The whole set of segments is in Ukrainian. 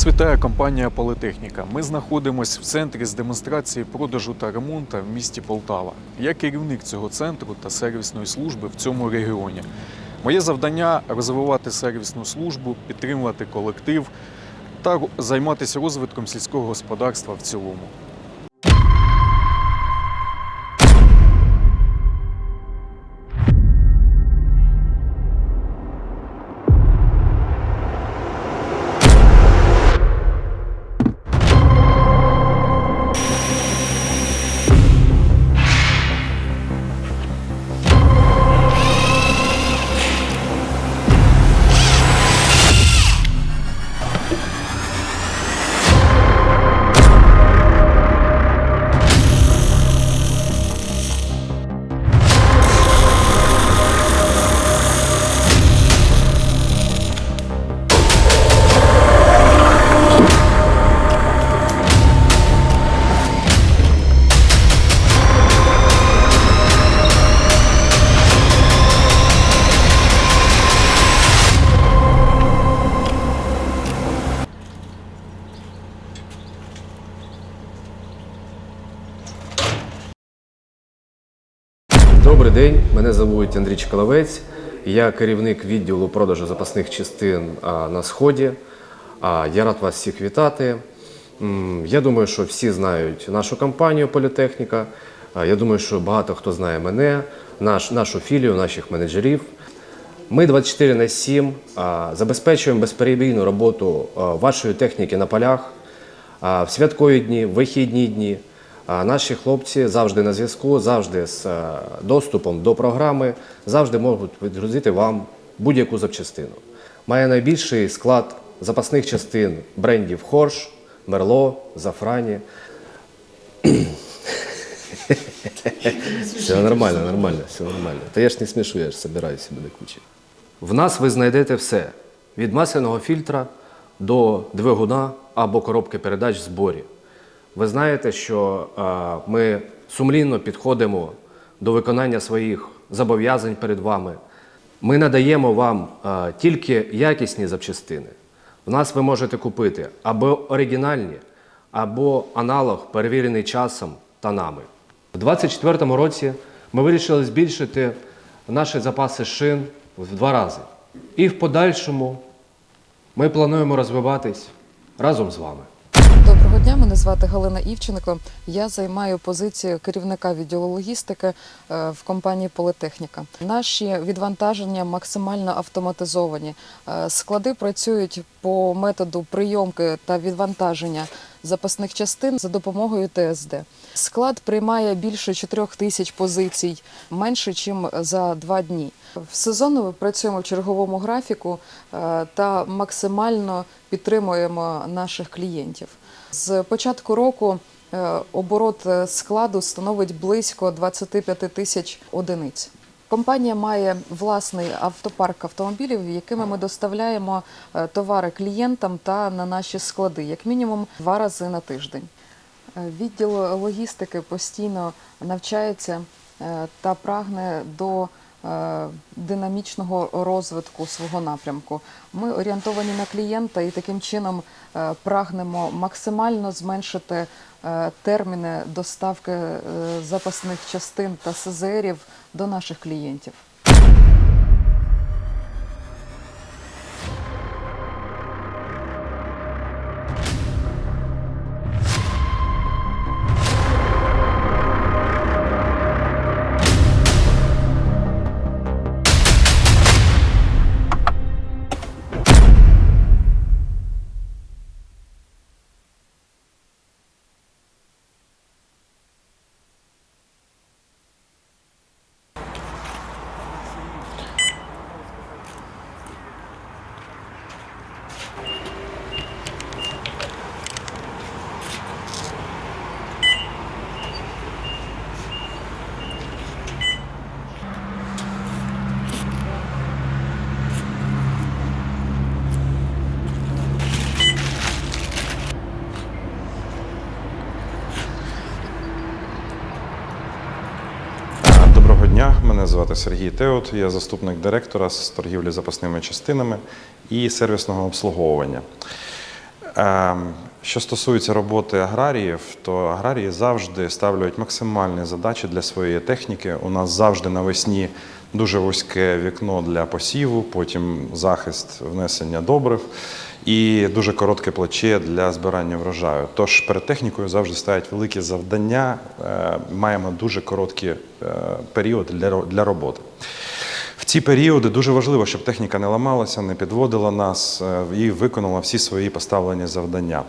Вас вітає компанія Політехніка. Ми знаходимося в центрі з демонстрації продажу та ремонту в місті Полтава. Я керівник цього центру та сервісної служби в цьому регіоні. Моє завдання розвивати сервісну службу, підтримувати колектив та займатися розвитком сільського господарства в цілому. Добрий день, мене звуть Андрій Чкаловець. Я керівник відділу продажу запасних частин на сході. Я рад вас всіх вітати. Я думаю, що всі знають нашу компанію Політехніка. Я думаю, що багато хто знає мене, наш, нашу філію, наших менеджерів. Ми 24 на 7 забезпечуємо безперебійну роботу вашої техніки на полях в святкові дні, в вихідні дні. Наші хлопці завжди на зв'язку, завжди з е, доступом до програми, завжди можуть відгрузити вам будь-яку запчастину. Має найбільший склад запасних частин брендів Хорш, Мерло, Зафрані. Все нормально, нормально, все нормально. Та я ж не смішу, я ж собираю себе до кучі. В нас ви знайдете все: від масляного фільтра до двигуна або коробки передач в зборі. Ви знаєте, що е, ми сумлінно підходимо до виконання своїх зобов'язань перед вами. Ми надаємо вам е, тільки якісні запчастини. В нас ви можете купити або оригінальні, або аналог, перевірений часом та нами. У 2024 році ми вирішили збільшити наші запаси шин в два рази. І в подальшому ми плануємо розвиватись разом з вами. Доброго дня, мене звати Галина Івченко. Я займаю позицію керівника відділу логістики е, в компанії Політехніка. Наші відвантаження максимально автоматизовані. Е, Склади працюють по методу прийомки та відвантаження запасних частин за допомогою ТСД. Склад приймає більше 4 тисяч позицій, менше, ніж за два дні. В сезону ми працюємо в черговому графіку е, та максимально підтримуємо наших клієнтів. З початку року е, оборот е, складу становить близько 25 тисяч одиниць. Компанія має власний автопарк автомобілів, якими ми доставляємо е, товари клієнтам та на наші склади, як мінімум два рази на тиждень. Відділ логістики постійно навчається та прагне до динамічного розвитку свого напрямку. Ми орієнтовані на клієнта і таким чином е, прагнемо максимально зменшити е, терміни доставки е, запасних частин та СЗРів до наших клієнтів. Звати Сергій Теот, я заступник директора з торгівлі запасними частинами і сервісного обслуговування. Ем, Що стосується роботи аграріїв, то аграрії завжди ставлять максимальні задачі для своєї техніки. У нас завжди навесні дуже вузьке вікно для посіву, потім захист внесення добрив і дуже коротке плече для збирання врожаю. Тож перед технікою завжди стоять великі завдання. е, Маємо дуже короткі е, періоди для роботи. В ці періоди дуже важливо, щоб техніка не ламалася, не підводила нас е, і виконала всі свої поставлені завдання.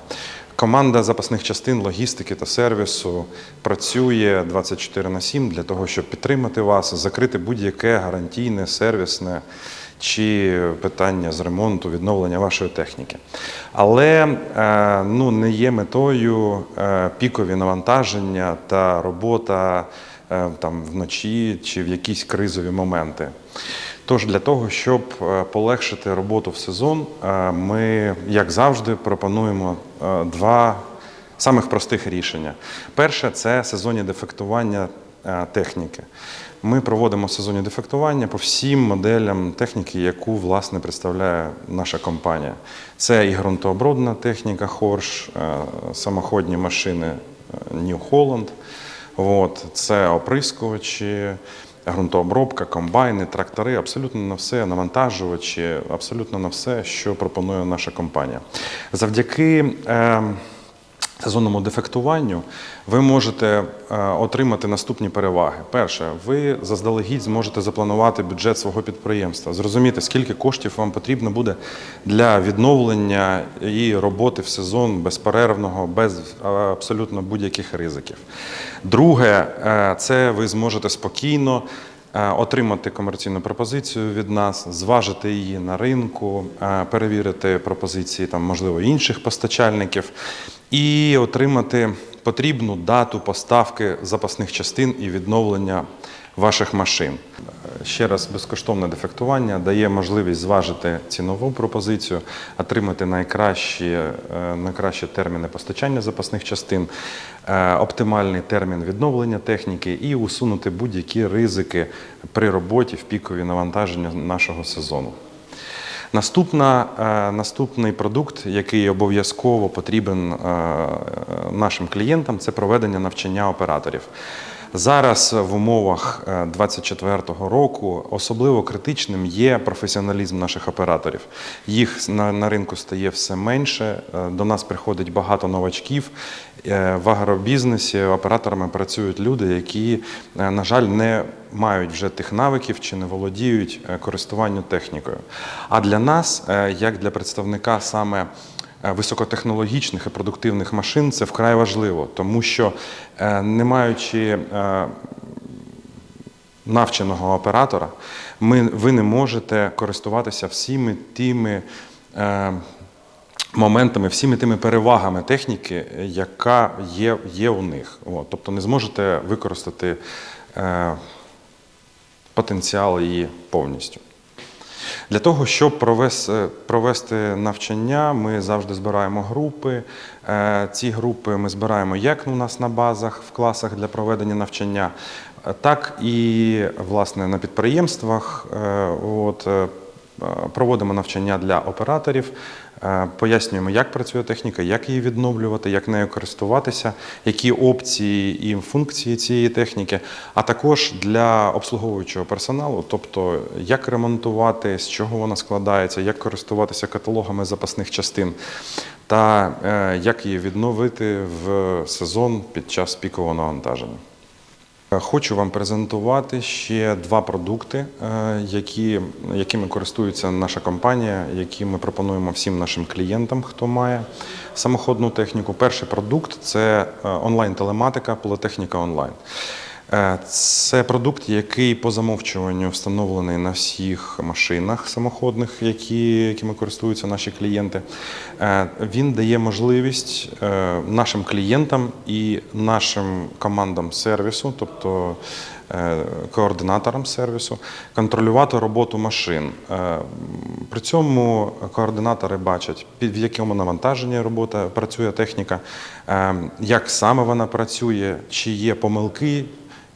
Команда запасних частин, логістики та сервісу працює 24 на 7 для того, щоб підтримати вас, закрити будь-яке гарантійне, сервісне чи питання з ремонту, відновлення вашої техніки. Але е, ну, не є метою е, пікові навантаження та робота е, там вночі чи в якісь кризові моменти. Тож для того, щоб полегшити роботу в сезон, ми, як завжди, пропонуємо два самих простих рішення. Перше це сезонні дефектування техніки. Ми проводимо сезонні дефектування по всім моделям техніки, яку власне представляє наша компанія. Це і ґрунтообробна техніка Хорш, е, самоходні машини е, New Holland. От, це оприскувачі, ґрунтообробка, комбайни, трактори, абсолютно на все, навантажувачі, абсолютно на все, що пропонує наша компанія. Завдяки е, сезонному дефектуванню ви можете е, отримати наступні переваги. Перше, ви заздалегідь зможете запланувати бюджет свого підприємства, зрозуміти, скільки коштів вам потрібно буде для відновлення і роботи в сезон безперервного, без е, абсолютно будь-яких ризиків. Друге, е, це ви зможете спокійно отримати комерційну пропозицію від нас, зважити її на ринку, перевірити пропозиції там, можливо, інших постачальників і отримати потрібну дату поставки запасних частин і відновлення ваших машин. Ще раз, безкоштовне дефектування дає можливість зважити цінову пропозицію, отримати найкращі, е, найкращі терміни постачання запасних частин, е, оптимальний термін відновлення техніки і усунути будь-які ризики при роботі в пікові навантаження нашого сезону. Наступна, е, наступний продукт, який обов'язково потрібен е, нашим клієнтам, це проведення навчання операторів. Зараз в умовах 2024 року особливо критичним є професіоналізм наших операторів. Їх на, на ринку стає все менше. е, До нас приходить багато новачків. Е, В агробізнесі операторами працюють люди, які, е, на жаль, не мають вже тих навиків чи не володіють е, користуванням технікою. А для нас, е, як для представника саме е, високотехнологічних і продуктивних машин, це вкрай важливо, тому що е, не маючи е, навченого оператора, ми, ви не можете користуватися всіми тими. Е, моментами, всіми тими перевагами техніки, яка є, є у них. От, тобто не зможете використати е, потенціал її повністю. Для того, щоб провести, провести навчання, ми завжди збираємо групи. Е, Ці групи ми збираємо як у нас на базах, в класах для проведення навчання, е, так і власне на підприємствах. Е, От, е, Проводимо навчання для операторів, е, пояснюємо, як працює техніка, як її відновлювати, як нею користуватися, які опції і функції цієї техніки, а також для обслуговуючого персоналу, тобто як ремонтувати, з чого вона складається, як користуватися каталогами запасних частин та е, як її відновити в сезон під час пікового навантаження. Хочу вам презентувати ще два продукти, е, які, якими користується наша компанія, які ми пропонуємо всім нашим клієнтам, хто має самоходну техніку. Перший продукт це е, онлайн-телематика, політехніка онлайн. Е, Це продукт, який по замовчуванню встановлений на всіх машинах самоходних, які, якими користуються наші клієнти. Е, Він дає можливість е, нашим клієнтам і нашим командам сервісу, тобто координаторам сервісу, контролювати роботу машин. При цьому координатори бачать, під якому навантаженні робота працює техніка, як саме вона працює, чи є помилки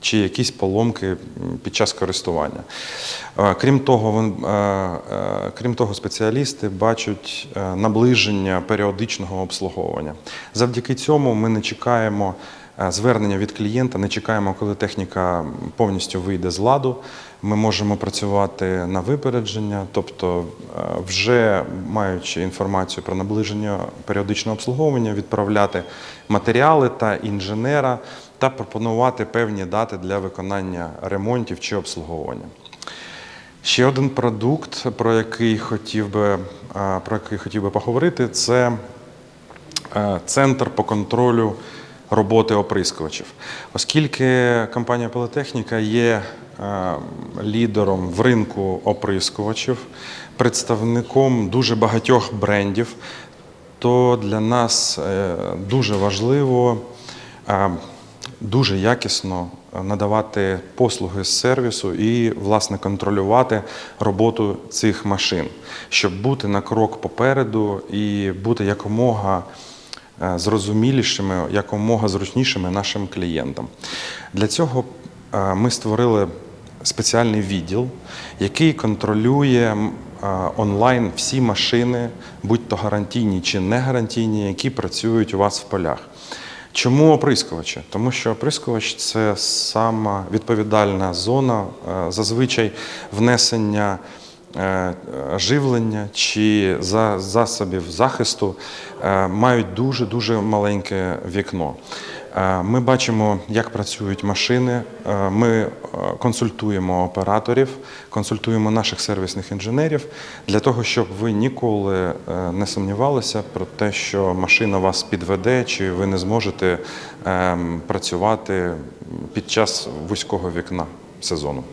чи якісь поломки під час користування. Е, Крім того, е, е, крім того, спеціалісти бачать наближення періодичного обслуговування. Завдяки цьому ми не чекаємо звернення від клієнта, не чекаємо, коли техніка повністю вийде з ладу. Ми можемо працювати на випередження, тобто, е, вже маючи інформацію про наближення періодичного обслуговування, відправляти матеріали та інженера та пропонувати певні дати для виконання ремонтів чи обслуговування. Ще один продукт, про який хотів би, е, про який хотів би поговорити, це е, центр по контролю роботи оприскувачів. Оскільки компанія Політехніка є е, лідером в ринку оприскувачів, представником дуже багатьох брендів, то для нас е, дуже важливо е, дуже якісно надавати послуги з сервісу і, власне, контролювати роботу цих машин, щоб бути на крок попереду і бути якомога зрозумілішими, якомога зручнішими нашим клієнтам. Для цього е, ми створили спеціальний відділ, який контролює е, онлайн всі машини, будь-то гарантійні чи не гарантійні, які працюють у вас в полях. Чому оприскувачі? Тому що оприскувач це сама відповідальна зона, е, зазвичай внесення е, живлення чи за- засобів захисту е, мають дуже дуже маленьке вікно. Е, Ми бачимо, як працюють машини. е, Ми е, консультуємо операторів, консультуємо наших сервісних інженерів для того, щоб ви ніколи е, не сумнівалися про те, що машина вас підведе, чи ви не зможете ем, працювати під час вузького вікна сезону.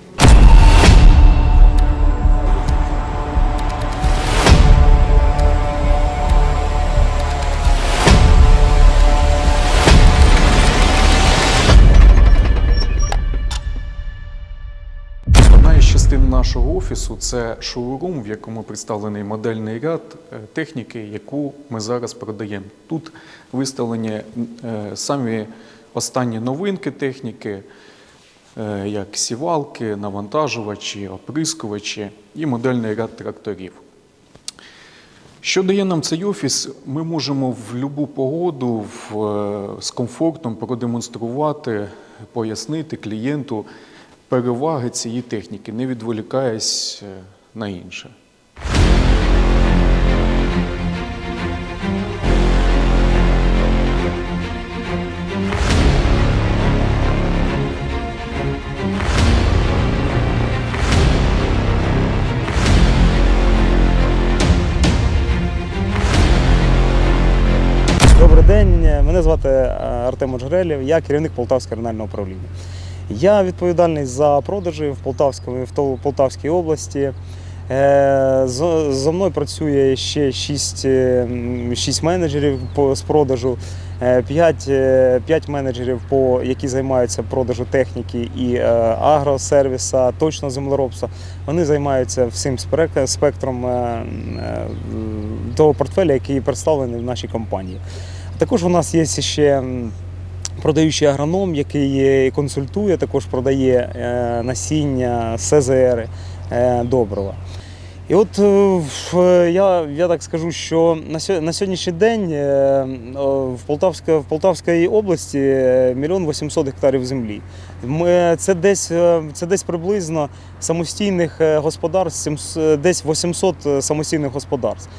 Нашого офісу це шоурум, в якому представлений модельний ряд е, техніки, яку ми зараз продаємо. Тут виставлені е, самі останні новинки техніки, е, як сівалки, навантажувачі, оприскувачі і модельний ряд тракторів. Що дає нам цей офіс? Ми можемо в будь-яку погоду в, з комфортом продемонструвати, пояснити клієнту переваги цієї техніки, не відволікаясь е, на інше. Добрий день, мене звати е, Артем Оджгрелєв, я керівник Полтавського регіонального управління. Я відповідальний за продажі в Полтавській, в Полтавській області. Е, Зо мною працює ще 6, 6 менеджерів з продажу, 5, 5 менеджерів, які займаються продажу техніки і е, агросервіса, точно землеробства. Вони займаються всім спектром е, е, того портфеля, який представлений в нашій компанії. Також у нас є ще продаючий агроном, який консультує, також продає е, насіння, СЗР, е, добрива. І от е, я, я так скажу, що на сьогоднішній день в, Полтавська, в Полтавській області мільйон 800 гектарів землі. Це, десь, це десь приблизно самостійних господарств, десь 800 самостійних господарств.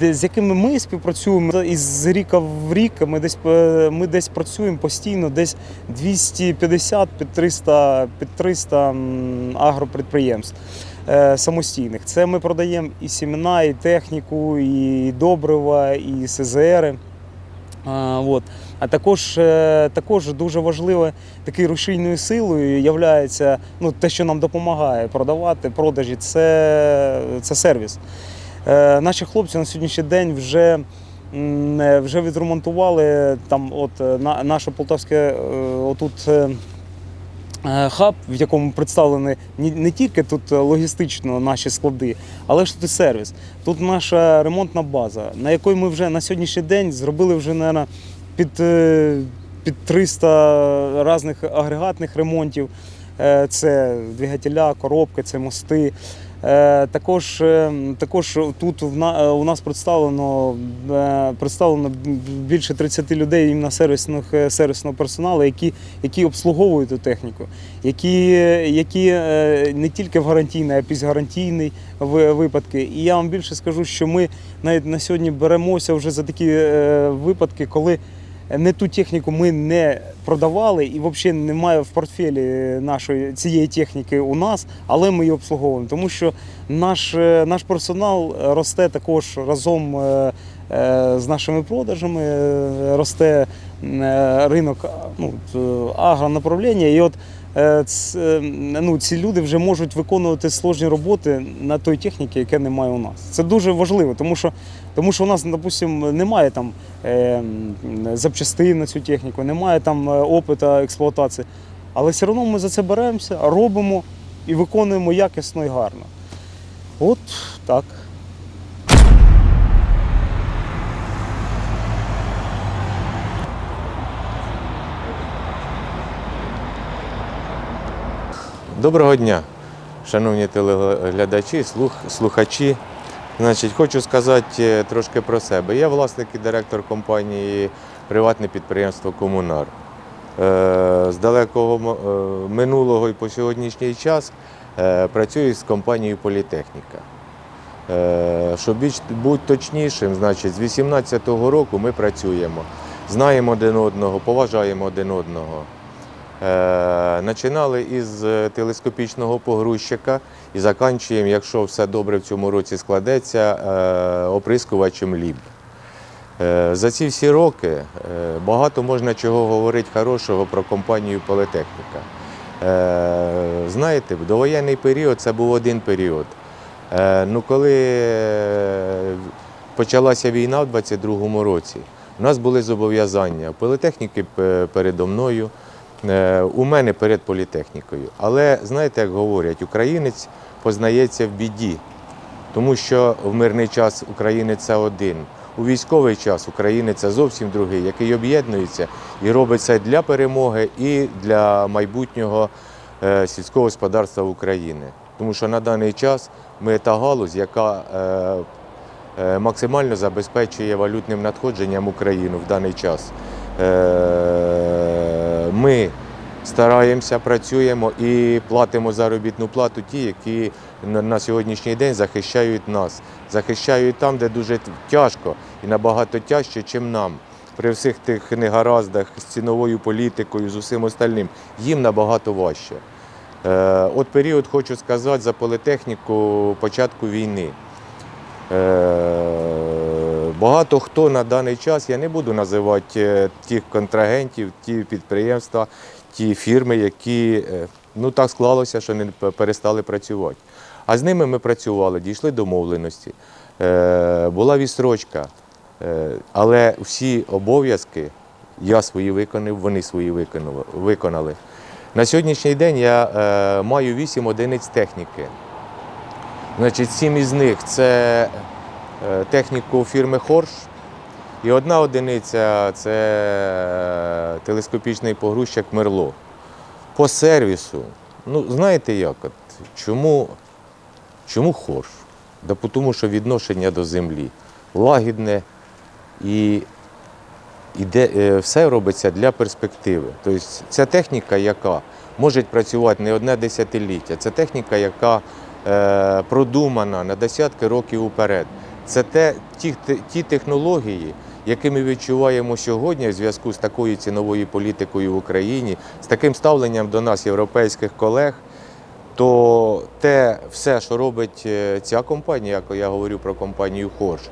З якими ми співпрацюємо із ріка в рік, ми десь, е, ми десь працюємо постійно, десь 250 під 300, під 300 м, агропідприємств е, самостійних. Це ми продаємо і сімена, і техніку, і добрива, і СЗРи. А, от. а також, е, також дуже важливо такою рушійною силою є ну, те, що нам допомагає продавати продажі, це, це сервіс. Е, Наші хлопці на сьогоднішній день вже, е, вже відремонтували там от е, на, наше полтавське отут. Хаб, в якому представлені не, тільки тут логістично наші склади, але ж тут і сервіс. Тут наша ремонтна база, на якій ми вже на сьогоднішній день зробили вже, наверное, під, під 300 різних агрегатних ремонтів. Це двигателя, коробки, це мости. Е, Також, е, також тут е, у нас представлено, представлено більше 30 людей іменно сервісних, сервісного персоналу, які, які обслуговують ту техніку, які, які не тільки в гарантійний, а й випадки. І я вам більше скажу, що ми навіть на сьогодні беремося вже за такі випадки, коли не ту техніку ми не продавали і взагалі немає в портфелі нашої цієї техніки у нас, але ми її обслуговуємо. Тому що наш, е, наш персонал росте також разом е, е, з нашими продажами, е, росте е, ринок ну, агронаправлення. І от е, е, ну, ці люди вже можуть виконувати сложні роботи на той техніці, яке немає у нас. Це дуже важливо, тому що, тому що у нас, допустимо, немає там е, запчастин на цю техніку, немає там е, опиту експлуатації. Але все одно ми за це беремося, робимо і виконуємо якісно і гарно. От так. Доброго дня, шановні телеглядачі, слухачі. Значить, хочу сказати е, трошки про себе. Я власник і директор компанії Приватне підприємство Комунар. Е, З далекого е, минулого і по сьогоднішній час працюю з компанією Політехніка. Щоб бути точнішим, значить, з 18-го року ми працюємо, знаємо один одного, поважаємо один одного. Е, Починали із е, телескопічного погрузчика і заканчуємо, якщо все добре в цьому році складеться, е, оприскувачем ліб. Е, За ці всі роки е, багато можна чого говорити хорошого про компанію Політехніка. Е, Знаєте, в довоєнний період це був один період. Е, Ну, коли е, почалася війна в 22-му році, у нас були зобов'язання політехніки передо мною, е, у мене перед політехнікою. Але знаєте, як говорять, українець познається в біді, тому що в мирний час українець це один. У військовий час українець це зовсім другий, який об'єднується і робить це для перемоги і для майбутнього е, сільського господарства України. Тому що на даний час ми та галузь, яка е, е, максимально забезпечує валютним надходженням Україну в даний час. Е, Ми стараємося, працюємо і платимо заробітну плату ті, які на- сьогоднішній день захищають нас. Захищають там, де дуже тяжко і набагато тяжче, ніж нам. При всіх тих негараздах з ціновою політикою, з усім остальним, їм набагато важче. Е, От період хочу сказати за політехніку початку війни. Багато хто на даний час, я не буду називати е, тих контрагентів, ті підприємства, ті фірми, які е, ну так склалося, що не перестали працювати. А з ними ми працювали, дійшли домовленості, е, була відстрочка, але всі обов'язки я свої виконав, вони свої виконали. На сьогоднішній день я маю 8 одиниць техніки. Значить, сім із них це техніку фірми Хорш. І одна одиниця це е, телескопічний погрузчик Мерло. По сервісу, ну знаєте як, от, чому, чому Хорш? Да тому що відношення до землі лагідне і іде, е, все робиться для перспективи. Тобто ця техніка, яка може працювати не одне десятиліття, це техніка, яка е, продумана на десятки років уперед. Це те, ті, ті технології, які ми відчуваємо сьогодні в зв'язку з такою ціновою політикою в Україні, з таким ставленням до нас, європейських колег, то те все, що робить е, ця компанія, як я говорю про компанію Хорш,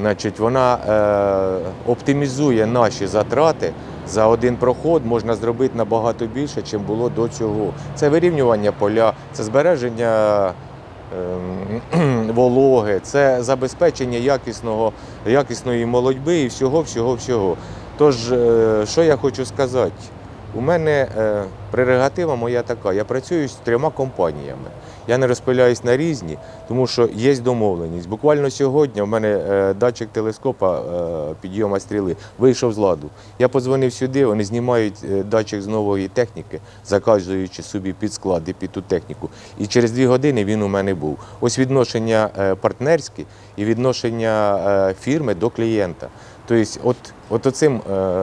значить, вона е, оптимізує наші затрати. За один проход можна зробити набагато більше, ніж було до цього. Це вирівнювання поля, це збереження вологи, це забезпечення якісного, якісної молодьби і всього, всього, всього. Тож, е, що я хочу сказати? У мене е, прерогатива моя така. Я працюю з трьома компаніями. Я не розпиляюсь на різні, тому що є домовленість. Буквально сьогодні в мене е, датчик телескопа е, підйома стріли вийшов з ладу. Я подзвонив сюди, вони знімають е, датчик з нової техніки, заказуючи собі під склад і під ту техніку. І через дві години він у мене був. Ось відношення партнерське і відношення фірми до клієнта. Тобто, от, от оцим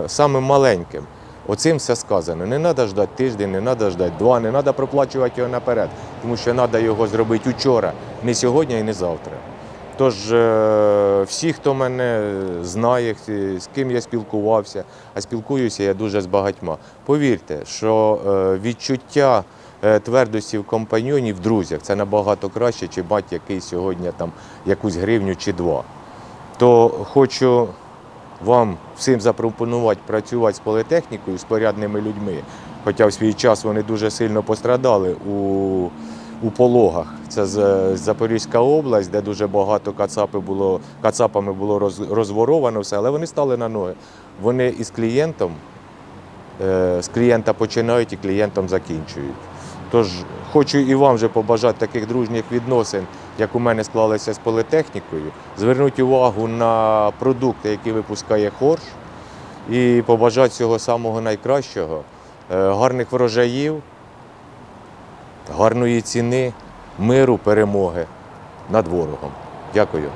самим маленьким. Оцим все сказано. Не треба ждати тиждень, не треба ждати два, не треба проплачувати його наперед, тому що треба його зробити вчора, не сьогодні і не завтра. Тож е, всі, хто мене знає, з ким я спілкувався, а спілкуюся я дуже з багатьма. Повірте, що е, відчуття е, твердості в компаньйоні, в друзях це набагато краще, чи мати який сьогодні там якусь гривню чи два. То хочу вам всім запропонувати працювати з політехнікою, з порядними людьми. Хоча в свій час вони дуже сильно пострадали у, у пологах. Це Запорізька область, де дуже багато кацапи було, кацапами було роз, розворовано все, але вони стали на ноги. Вони із клієнтом, е, з клієнта починають і клієнтом закінчують. Тож хочу і вам вже побажати таких дружніх відносин, як у мене склалися з політехнікою. Звернути увагу на продукти, які випускає Хорш, і побажати всього самого найкращого, е, гарних врожаїв, гарної ціни, миру, перемоги над ворогом. Дякую.